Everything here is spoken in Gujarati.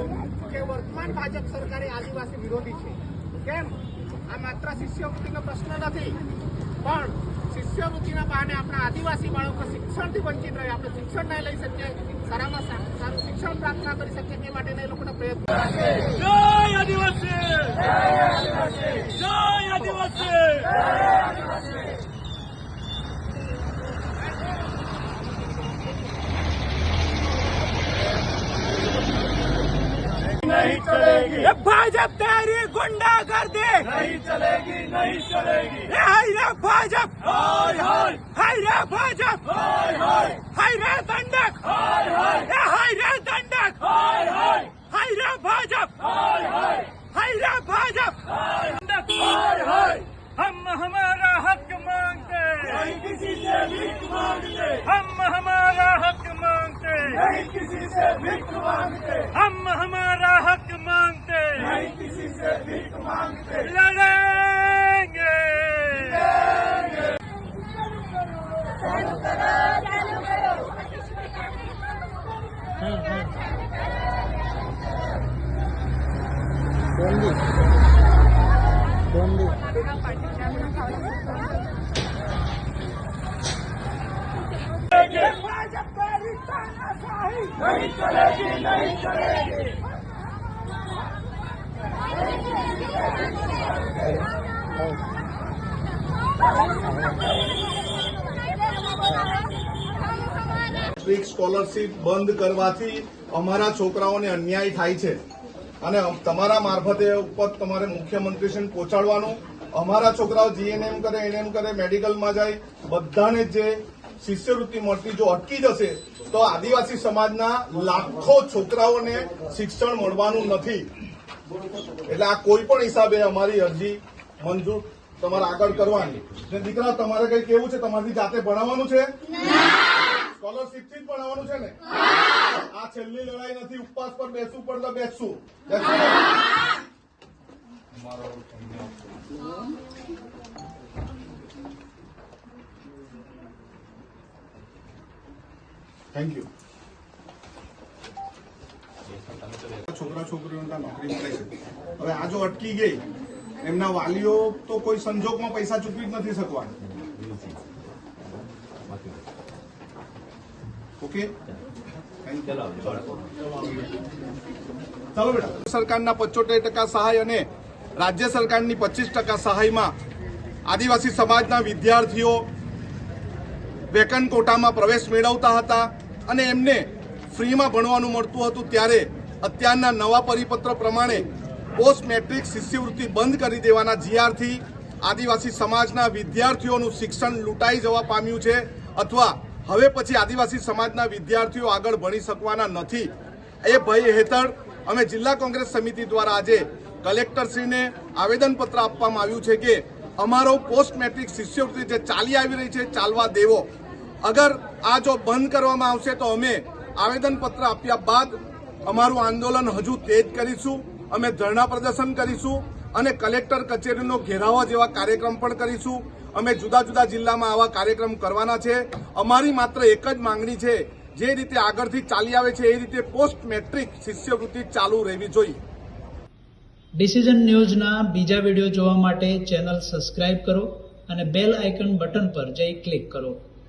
હતો કે વર્તમાન ભાજપ સરકારે આદિવાસી વિરોધી છે. કેમ? આ માત્ર શિષ્યવૃત્તિનો પ્રશ્ન નથી, પણ શિષ્યવૃત્તિના બહાને આપણા આદિવાસી બાળકો શિક્ષણથી વંચિત રહે, આપણે શિક્ષણ નહીં લઈ શકીએ, સારામાં સારું શિક્ષણ પ્રાપ્ત ના કરી શકીએ, તે માટેના એ લોકોના પ્રયત્નો. नहीं चलेगी ये भाजप तेरी गुंडागर्दी नहीं चलेगी नहीं चलेगी ये हाय रे भाजप हाय हाय हाय रे भाजप हाय हाय हाय रे दंडक भीख मांगते हम हमारा हक मांगते नहीं किसी से भीख मांगते लड़ेंगे ये नहीं चलेगी नहीं चलेगी મેટ્રિક સ્કોલરશીપ બંધ કરવાથી અમારા છોકરાઓને અન્યાય થાય છે અને તમારા મારફતે ઉપર તમારે મુખ્યમંત્રીશ્રીને પહોંચાડવાનું અમારા છોકરાઓ જીએનએમ કરે એનએમ કરે મેડિકલમાં જાય બધાને જે શિષ્યવૃત્તિ મળતી જો અટકી જશે, તો આદિવાસી સમાજના લાખો છોકરાઓને શિક્ષણ મળવાનું નથી. એટલે આ કોઈ પણ હિસાબે અમારી અરજી મંજૂર તમારે આગળ કરવાની. ને દીકરા, તમારે કઈ કેવું છે? તમારી જાતે ભણાવવાનું છે? સ્કોલરશીપથી જ ભણાવવાનું છે ને? આ છેલ્લી લડાઈ નથી. ઉપવાસ પર બેસવું પણ તો બેસશું. બેસશું થેન્ક યુ છોકરા છોકરીઓને નોકરી મળે છે. હવે આ જો અટકી ગઈ, એમના વાલીઓ તો કોઈ સંજોગમાં પૈસા ચૂકવી જ નથી શકવાના ઓકે? ચાલો બેટા. સરકારના પચોતેર ટકા સહાય અને રાજ્ય સરકારની પચીસ ટકા સહાયમાં આદિવાસી સમાજના વિદ્યાર્થીઓ વેકન કોટામાં પ્રવેશ મેળવતા હતા. અને એમને ફ્રીમાં ભણવાનું મળતું હતું ત્યારે અત્યારના નવા પરિપત્ર પ્રમાણે પોસ્ટ મેટ્રિક શિષ્યવૃત્તિ બંધ કરી દેવાના જીઆરથી આદિવાસી સમાજના વિદ્યાર્થીઓનું શિક્ષણ લૂંટાઈ જવા પામ્યું છે અથવા હવે પછી આદિવાસી સમાજના વિદ્યાર્થીઓ આગળ ભણી શકવાના નથી. એ ભય હેઠળ અમે જિલ્લા કોંગ્રેસ સમિતિ દ્વારા આજે કલેક્ટરશ્રીને આવેદનપત્ર આપવામાં આવ્યું છે કે અમારો પોસ્ટ મેટ્રિક શિષ્યવૃત્તિ જે ચાલી આવી રહી છે ચાલવા દેવો. અગર આ જો બંધ કરવામાં આવશે તો અમે આવેદનપત્ર આપ્યા બાદ અમારું આંદોલન હજુ તેજ કરીશું, અમે ધરણા પ્રદર્શન કરીશું અને કલેક્ટર કચેરીનો ઘેરાવા જેવા કાર્યક્રમ પણ કરીશું. અમે જુદા જુદા જિલ્લામાં આવા કાર્યક્રમ કરવાના છે. અમારી માત્ર એક જ માંગણી છે, જે રીતે આગળથી ચાલી આવે છે એ રીતે પોસ્ટ મેટ્રિક શિષ્યવૃત્તિ ચાલુ રહેવી જોઈએ. ડિસિઝન ન્યૂઝના બીજા વીડિયો જોવા માટે ચેનલ સબસ્ક્રાઇબ કરો અને બેલ આઇકન બટન પર જઈ ક્લિક કરો.